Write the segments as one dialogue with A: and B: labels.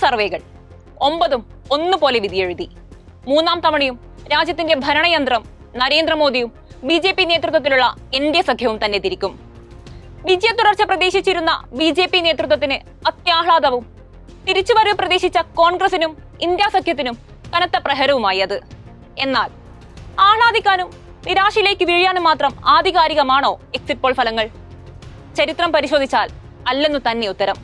A: സർവേകൾ. ഒമ്പതും ഒന്നുപോലെ വിധിയെഴുതി. മൂന്നാം തവണയും രാജ്യത്തിന്റെ ഭരണയന്ത്രം നരേന്ദ്രമോദിയും ബി ജെ പി നേതൃത്വത്തിലുള്ള എൻ ഡി എ സഖ്യവും തന്നെ തിരിക്കും. വിജയ തുടർച്ച പ്രതീക്ഷിച്ചിരുന്ന ബി ജെ പി നേതൃത്വത്തിന് അത്യാഹ്ലാദവും തിരിച്ചുവരവ് പ്രതീക്ഷിച്ച കോൺഗ്രസിനും ഇന്ത്യ സഖ്യത്തിനും കനത്ത പ്രഹരവുമായി അത്. എന്നാൽ ആഹ്ലാദിക്കാനും നിരാശയിലേക്ക് വീഴാനും മാത്രം ആധികാരികമാണോ എക്സിറ്റ് പോൾ ഫലങ്ങൾ? ചരിത്രം പരിശോധിച്ചാൽ അല്ലെന്നു തന്നെ ഉത്തരം.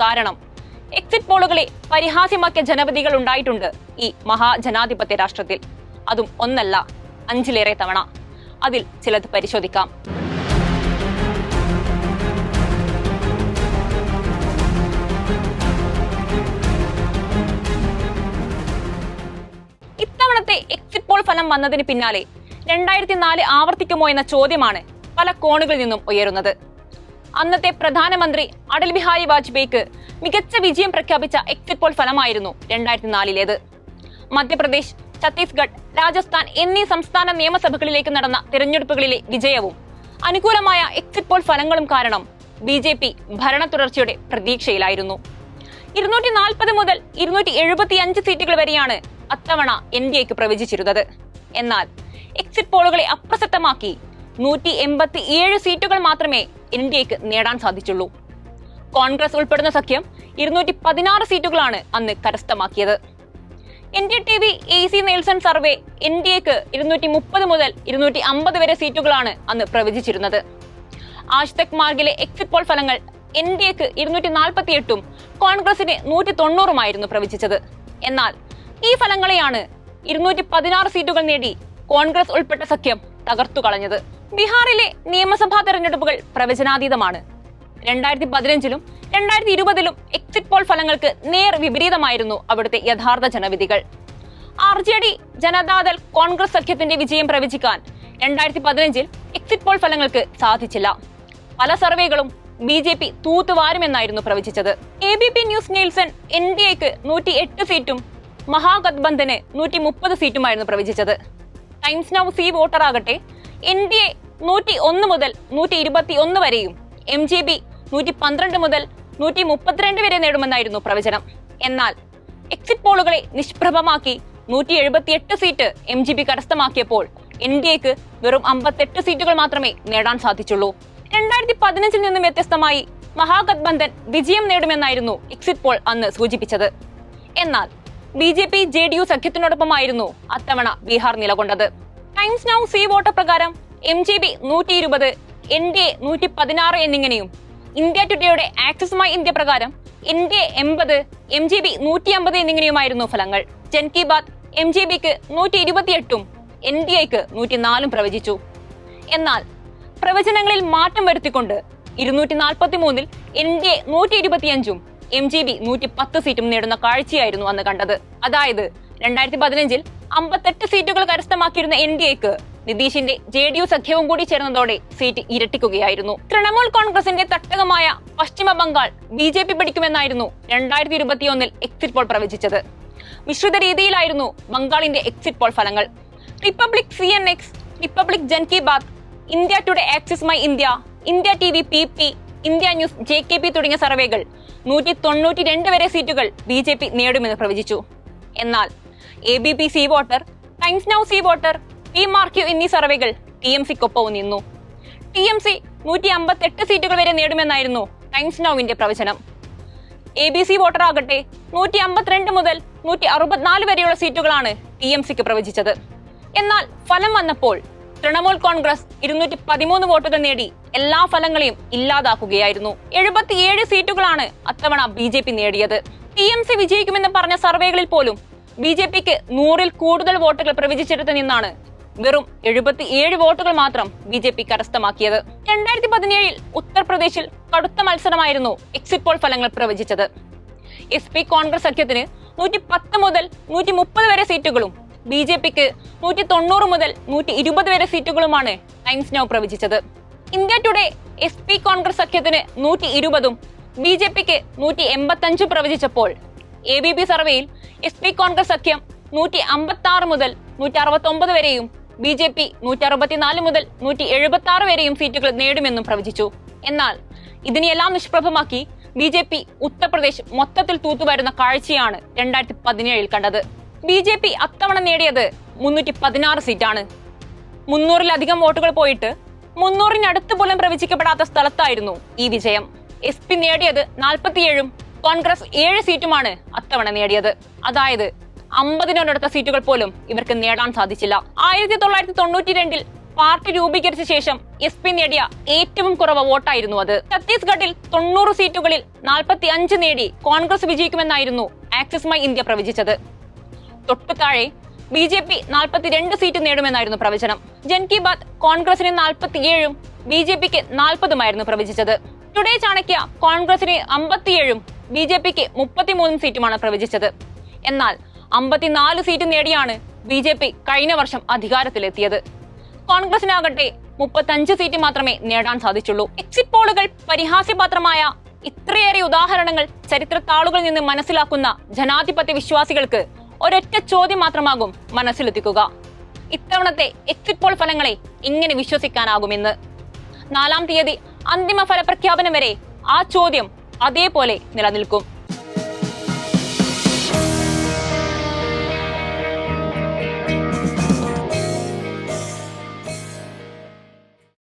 A: കാരണം എക്സിറ്റ് പോളുകളെ പരിഹാസ്യമാക്കിയ ജനപതികൾ ഉണ്ടായിട്ടുണ്ട് ഈ മഹാജനാധിപത്യ രാഷ്ട്രത്തിൽ. അതും ഒന്നല്ല അഞ്ചിലേറെ തവണ. അതിൽ ചിലത് പരിശോധിക്കാം. ഇത്തവണത്തെ എക്സിറ്റ് പോൾ ഫലം വന്നതിന് പിന്നാലെ രണ്ടായിരത്തി നാല് ആവർത്തിക്കുമോ എന്ന ചോദ്യമാണ് പല കോണുകളിൽ നിന്നും ഉയരുന്നത്. അന്നത്തെ പ്രധാനമന്ത്രി അടൽ ബിഹാരി വാജ്പേയിക്ക് മികച്ച വിജയം പ്രഖ്യാപിച്ച എക്സിറ്റ് പോൾ ഫലമായിരുന്നു രണ്ടായിരത്തി നാലിലേത് മധ്യപ്രദേശ് ഛത്തീസ്ഗഡ് രാജസ്ഥാൻ എന്നീ സംസ്ഥാന നിയമസഭകളിലേക്ക് നടന്ന തിരഞ്ഞെടുപ്പുകളിലെ വിജയവും അനുകൂലമായ എക്സിറ്റ് പോൾ ഫലങ്ങളും കാരണം ബി ജെ പി ഭരണ തുടർച്ചയുടെ പ്രതീക്ഷയിലായിരുന്നു. ഇരുന്നൂറ്റി നാൽപ്പത് മുതൽ ഇരുന്നൂറ്റി എഴുപത്തി അഞ്ച് സീറ്റുകൾ വരെയാണ് അത്തവണ എൻ ഡി എക്ക് പ്രവചിച്ചിരുന്നത്. എന്നാൽ എക്സിറ്റ് പോളുകളെ അപ്രസക്തമാക്കി നൂറ്റി എൺപത്തി ഏഴ് സീറ്റുകൾ മാത്രമേ എൻ ഡി എക്ക് നേടാൻ സാധിച്ചുള്ളൂ. കോൺഗ്രസ് ഉൾപ്പെടുന്ന സഖ്യം ഇരുന്നൂറ്റി പതിനാറ് സീറ്റുകളാണ് അന്ന് കരസ്ഥമാക്കിയത്. N D T V A C Nielsen survey N D എക്ക് ഇരുന്നൂറ്റി മുപ്പത് മുതൽ ഇരുന്നൂറ്റി അമ്പത് വരെ സീറ്റുകളാണ് അന്ന് പ്രവചിച്ചിരുന്നത്. ആഷ്തക് മാർഗിലെ എക്സിറ്റ് പോൾ ഫലങ്ങൾ എൻ ഡി എക്ക് ഇരുന്നൂറ്റി നാൽപ്പത്തി എട്ടും കോൺഗ്രസിന് നൂറ്റി തൊണ്ണൂറുമായിരുന്നു പ്രവചിച്ചത്. എന്നാൽ ഈ ഫലങ്ങളെയാണ് ഇരുന്നൂറ്റി പതിനാറ് സീറ്റുകൾ നേടി കോൺഗ്രസ് ഉൾപ്പെട്ട സഖ്യം തകർത്തു കളഞ്ഞത് ബീഹാറിലെ നിയമസഭാ തെരഞ്ഞെടുപ്പുകൾ പ്രവചനാതീതമാണ്. രണ്ടായിരത്തി പതിനഞ്ചിലും രണ്ടായിരത്തി ഇരുപതിലും എക്സിറ്റ് പോൾ ഫലങ്ങൾക്ക് നേർ വിപരീതമായിരുന്നു അവിടുത്തെ യഥാർത്ഥ ജനവിധികൾ. R J D Janata Dal Congress സഖ്യത്തിന്റെ വിജയം പ്രവചിക്കാൻ രണ്ടായിരത്തി പതിനഞ്ചിൽ എക്സിറ്റ് പോൾ ഫലങ്ങൾക്ക് സാധിച്ചില്ല. പല സർവേകളും ബി ജെ പി തൂത്തുവാരുമെന്നായിരുന്നു പ്രവചിച്ചത്. A B P news Nielsen N D എക്ക് നൂറ്റി എട്ട് സീറ്റും മഹാഗത്ബന്ധന് നൂറ്റി മുപ്പത് സീറ്റുമായിരുന്നു പ്രവചിച്ചത്. ടൈംസ് നൗ സി വോട്ടർ ആകട്ടെ എൻ ഡി എ നൂറ്റി ഒന്ന് മുതൽ നൂറ്റി ഇരുപത്തി ഒന്ന് വരെയും എം ജെ ബി നൂറ്റി പന്ത്രണ്ട് മുതൽ നൂറ്റി മുപ്പത്തിരണ്ട് വരെ നേടുമെന്നായിരുന്നു പ്രവചനം. എന്നാൽ എക്സിറ്റ് പോളുകളെ നിഷ്പ്രഭമാക്കി നൂറ്റി എഴുപത്തിയെട്ട് സീറ്റ് എം ജി പി കരസ്ഥമാക്കിയപ്പോൾ എൻ ഡി എക്ക് വെറും അമ്പത്തെട്ട് സീറ്റുകൾ മാത്രമേ നേടാൻ സാധിച്ചുള്ളൂ. രണ്ടായിരത്തി പതിനഞ്ചിൽ നിന്നും വ്യത്യസ്തമായി മഹാഗത്ബന്ധൻ വിജയം നേടുമെന്നായിരുന്നു എക്സിറ്റ് പോൾ അന്ന് സൂചിപ്പിച്ചത്. എന്നാൽ B J P J D U സഖ്യത്തിനോടൊപ്പമായിരുന്നു അത്തവണ ബീഹാർ നിലകൊണ്ടത്. ടൈംസ് നൗ സി വോട്ടർ പ്രകാരം എം ജെ പി നൂറ്റി ഇരുപത് എൻ ഡി എ നൂറ്റി പതിനാറ് എന്നിങ്ങനെയും ഇന്ത്യ ടുഡേയുടെ ആക്സസ് മൈ ഇന്ത്യ പ്രകാരം ഇന്ത്യ എൺപത് എം ജി ബി നൂറ്റി അമ്പത് എന്നിങ്ങനെയുമായിരുന്നു ഫലങ്ങൾ. ജൻ കി ബാത് എം ജി ബിക്ക് നൂറ്റി ഇരുപത്തിയെട്ടും എൻ ഡി എക്ക് നൂറ്റി നാലും പ്രവചിച്ചു. എന്നാൽ പ്രവചനങ്ങളിൽ മാറ്റം വരുത്തിക്കൊണ്ട് ഇരുന്നൂറ്റി നാൽപ്പത്തി മൂന്നിൽ എൻ ഡി എ നൂറ്റി ഇരുപത്തിയഞ്ചും എം ജി ബി നൂറ്റി പത്ത് സീറ്റും നേടുന്ന കാഴ്ചയായിരുന്നു അന്ന് കണ്ടത്. അതായത് രണ്ടായിരത്തി പതിനഞ്ചിൽ അമ്പത്തെട്ട് സീറ്റുകൾ കരസ്ഥമാക്കിയിരുന്ന എൻ ഡി എക്ക് നിതീഷിന്റെ ജെ ഡി യു സഖ്യവും കൂടി ചേർന്നതോടെ സീറ്റ് ഇരട്ടിക്കുകയായിരുന്നു. തൃണമൂൽ കോൺഗ്രസിന്റെ തട്ടകമായ Paschima Bengal B J P പിടിക്കുമെന്നായിരുന്നു രണ്ടായിരത്തി ഇരുപത്തിയൊന്നിൽ എക്സിറ്റ് പോൾ പ്രവചിച്ചത്. മിശ്രിത രീതിയിലായിരുന്നു ബംഗാളിന്റെ എക്സിറ്റ് പോൾ ഫലങ്ങൾ. Republic C N X Republic Jan Ki Baat India Today Axis My India India TV P P P India news J K P തുടങ്ങിയ സർവേകൾ നൂറ്റി തൊണ്ണൂറ്റി രണ്ട് വരെ സീറ്റുകൾ ബി ജെ പി നേടുമെന്ന് പ്രവചിച്ചു. എന്നാൽ A B P C Voter Times Now C Voter P Marq എന്നീ സർവേകൾ ടി എം സിക്കൊപ്പവും നിന്നു. ടി എം സി നൂറ്റി അമ്പത്തെട്ട് സീറ്റുകൾ വരെ നേടുമെന്നായിരുന്നു ടൈംസ് നോവിന്റെ പ്രവചനം. എ ബി സി വോട്ടർ ആകട്ടെ നൂറ്റി അമ്പത്തിരണ്ട് മുതൽ നൂറ്റി അറുപത്തിനാല് വരെയുള്ള സീറ്റുകളാണ് ടി എം സിക്ക് പ്രവചിച്ചത്. എന്നാൽ ഫലം വന്നപ്പോൾ തൃണമൂൽ കോൺഗ്രസ് ഇരുന്നൂറ്റി പതിമൂന്ന് വോട്ടുകൾ നേടി എല്ലാ ഫലങ്ങളെയും ഇല്ലാതാക്കുകയായിരുന്നു. എഴുപത്തിയേഴ് സീറ്റുകളാണ് അത്തവണ ബി ജെ പി നേടിയത്. ടി എം സി വിജയിക്കുമെന്ന് പറഞ്ഞ സർവേകളിൽ പോലും ബി ജെ പിക്ക് നൂറിൽ കൂടുതൽ വോട്ടുകൾ പ്രവചിച്ചെടുത്ത് നിന്നാണ് വെറും എഴുപത്തിയേഴ് വോട്ടുകൾ മാത്രം ബി ജെ പി കരസ്ഥമാക്കിയത്. രണ്ടായിരത്തി പതിനേഴിൽ ഉത്തർപ്രദേശിൽ കടുത്ത മത്സരമായിരുന്നു എക്സിറ്റ് പോൾ ഫലങ്ങൾ പ്രവചിച്ചത്. എസ് പി കോൺഗ്രസ് സഖ്യത്തിന് നൂറ്റി പത്ത് മുതൽ നൂറ്റി മുപ്പത് വരെ സീറ്റുകളും ബി ജെ പിക്ക് നൂറ്റി തൊണ്ണൂറ് മുതൽ നൂറ്റി ഇരുപത് വരെ സീറ്റുകളുമാണ് Times Now പ്രവചിച്ചത്. India Today S P Congress സഖ്യത്തിന് നൂറ്റി ഇരുപതും ബി ജെ പിക്ക് നൂറ്റി എൺപത്തഞ്ചും പ്രവചിച്ചപ്പോൾ എ ബി പി സർവേയിൽ എസ് പി കോൺഗ്രസ് സഖ്യം നൂറ്റി അമ്പത്തി ആറ് മുതൽ നൂറ്റി അറുപത്തി ഒമ്പത് വരെയും ബി ജെ പി നൂറ്റി അറുപത്തിനാല് മുതൽ നൂറ്റി എഴുപത്തി ആറ് വരെയും സീറ്റുകൾ നേടുമെന്നും പ്രവചിച്ചു. എന്നാൽ ഇതിനെയെല്ലാം നിഷ്പ്രഭമാക്കി ബി ജെ പി ഉത്തർപ്രദേശ് മൊത്തത്തിൽ തൂത്തുവരുന്ന കാഴ്ചയാണ് രണ്ടായിരത്തി പതിനേഴിൽ കണ്ടത്. ബി ജെ പി അത്തവണ നേടിയത് മുന്നൂറ്റി പതിനാറ് സീറ്റാണ്. മുന്നൂറിലധികം വോട്ടുകൾ പോയിട്ട് മുന്നൂറിനടുത്ത് പോലും പ്രവചിക്കപ്പെടാത്ത സ്ഥലത്തായിരുന്നു ഈ വിജയം. എസ് പി നേടിയത് നാൽപ്പത്തിയേഴും കോൺഗ്രസ് ഏഴ് സീറ്റുമാണ് അത്തവണ നേടിയത്. അതായത് അമ്പതിനോടടുത്ത സീറ്റുകൾ പോലും ഇവർക്ക് നേടാൻ സാധിച്ചില്ല. ആയിരത്തി തൊള്ളായിരത്തി തൊണ്ണൂറ്റി രണ്ടിൽ പാർട്ടി രൂപീകരിച്ച ശേഷം എസ് പി നേടിയ ഏറ്റവും കുറവ് വോട്ടായിരുന്നു അത്. ഛത്തീസ്ഗഡിൽ തൊണ്ണൂറ് സീറ്റുകളിൽ നാൽപ്പത്തി അഞ്ച് നേടി കോൺഗ്രസ് വിജയിക്കുമെന്നായിരുന്നു ആക്സിസ് മൈ ഇന്ത്യ പ്രവചിച്ചത്. തൊട്ടു താഴെ ബി ജെ പി നാൽപ്പത്തിരണ്ട് സീറ്റ് നേടുമെന്നായിരുന്നു പ്രവചനം. ജൻ കി ബാത് കോൺഗ്രസിന് നാൽപ്പത്തിയേഴും ബി ജെ പിക്ക് നാൽപ്പതുമായിരുന്നു പ്രവചിച്ചത്. ടുഡേ ചാണക്യ കോൺഗ്രസിന് അമ്പത്തിയേഴും ബി ജെ പിക്ക് മുപ്പത്തിമൂന്നും സീറ്റുമാണ് പ്രവചിച്ചത്. എന്നാൽ അമ്പത്തിനാല് സീറ്റ് നേടിയാണ് ബി ജെ പി കഴിഞ്ഞ വർഷം അധികാരത്തിലെത്തിയത്. കോൺഗ്രസിനാകട്ടെ മുപ്പത്തഞ്ച് സീറ്റ് മാത്രമേ നേടാൻ സാധിച്ചുള്ളൂ. എക്സിറ്റ് പോളുകൾ പരിഹാസ്യപാത്രമായ ഇത്രയേറെ ഉദാഹരണങ്ങൾ ചരിത്രത്താളുകളിൽ നിന്ന് മനസ്സിലാക്കുന്ന ജനാധിപത്യ വിശ്വാസികൾക്ക് ഒരൊറ്റ ചോദ്യം മാത്രമാകും മനസ്സിലെത്തിക്കുക. ഇത്തവണത്തെ എക്സിറ്റ് പോൾ ഫലങ്ങളെ എങ്ങനെ വിശ്വസിക്കാനാകുമെന്ന്. നാലാം തീയതി അന്തിമ ഫലപ്രഖ്യാപനം വരെ ആ ചോദ്യം അതേപോലെ നിലനിൽക്കും.